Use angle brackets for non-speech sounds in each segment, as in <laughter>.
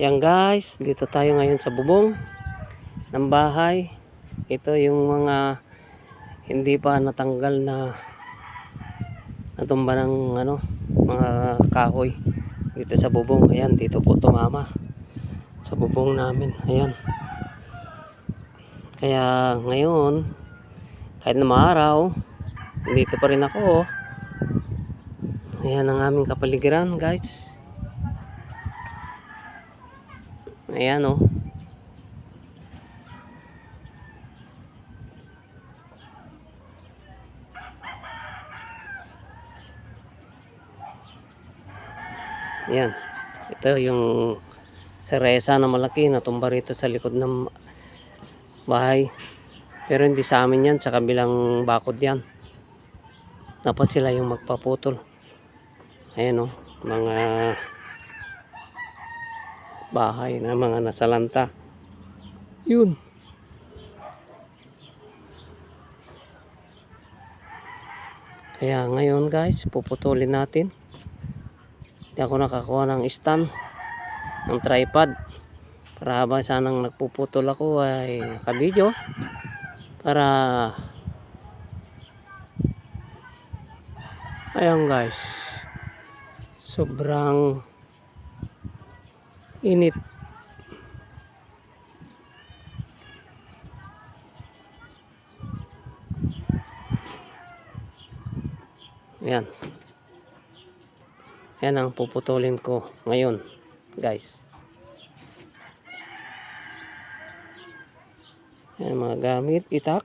Yan guys, dito tayo ngayon sa bubong ng bahay. Ito yung mga hindi pa natanggal na natumba ng ano, mga kahoy dito sa bubong. Ayan, dito po tumama sa bubong namin. Ayan. Kaya ngayon, kahit na maaraw, dito pa rin ako. Ayan ang aming kapaligiran guys. Ayan oh. Ayan. Ito yung seresa na malaki na tumba rito sa likod ng bahay. Pero hindi sa amin yan. Sa kabilang bakod yan. Dapat sila yung magpaputol. Ayan oh. Mga bahay na mga nasalanta. Yun. Kaya ngayon guys, puputulin natin. Hindi ako nakakuha ng stand ng tripod para habang sanang nagpuputol ako ay nakabidyo para ayun guys sobrang init. Yan. Yan ang puputulin ko ngayon guys. Yan mga gamit itak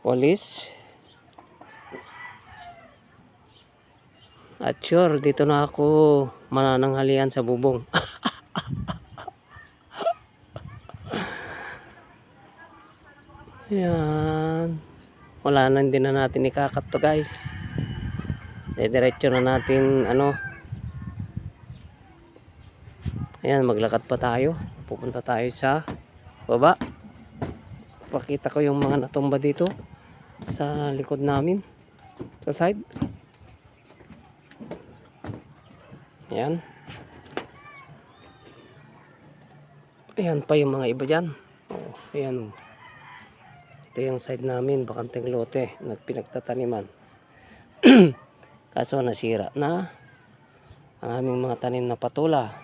polis at sure dito na ako manananghalian sa bubong <laughs> yan wala na hindi na natin ikakat to guys. Diretso na natin ano. Ayan maglakad pa tayo. Pupunta tayo sa baba. Pakita ko yung mga natumba dito sa likod namin. Sa side. Ayan. Ayan pa yung mga iba dyan. Oh, ayan oh. Ito yung side namin bakanteng lote na pinagtataniman. <clears throat> Kaso nasira na ang aming mga tanim na patula.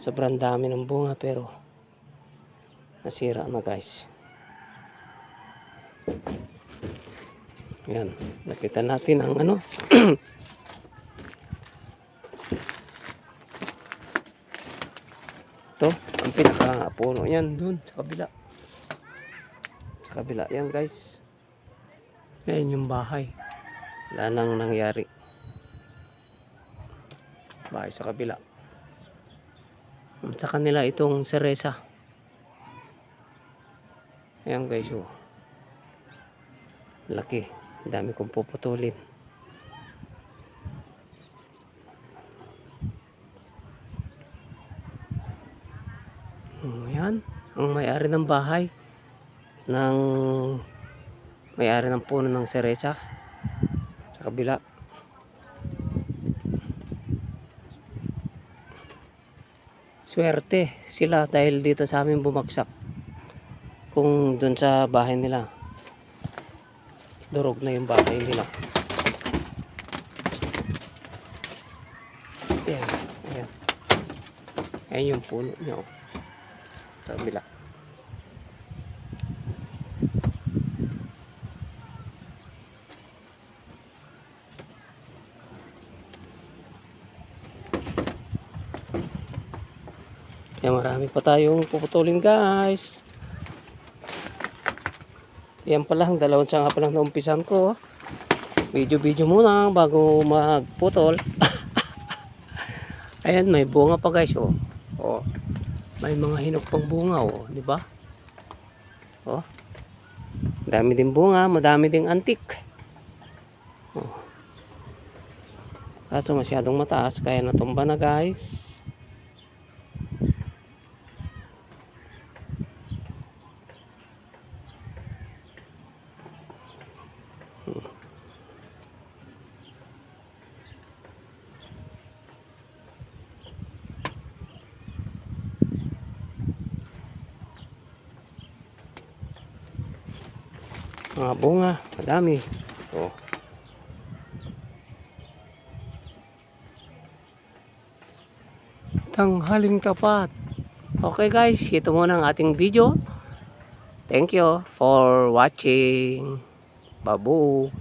Sobrang dami ng bunga pero nasira na guys. Yan lapitan natin ang ano. <clears throat> To ang pinaka puno yan dun sa kabila kabila. Yan guys. Yan yung bahay. Wala nang nangyari. Bahay sa kabila. Sa kanila itong seresa ayan guys oh. Laki. Dami kong puputulin. Ayan, ang may-ari ng bahay ng may-ari ng puno ng seresa sa kabila. Swerte sila dahil dito sa amin bumagsak. Kung dun sa bahay nila, durog na yung bahay nila. Ayan, ayan. Ayan yung puno niya. oh. Sa kabila. Kaya marami pa tayong puputulin guys. Yan pa lang, dalawang sanga pa lang na umpisan ko. Video-video muna bago magputol. <laughs> Ayan, may bunga pa guys, oh. Oh. May mga hinog pang bunga, oh, di ba? Oh. Dami din bunga, madami ding antik. Oh. Kaso masyadong mataas kaya natumba na, guys. Mga bunga, madami. Oh. Tanghaling tapat. Okay guys, ito muna ang ating video. Thank you for watching. Babu.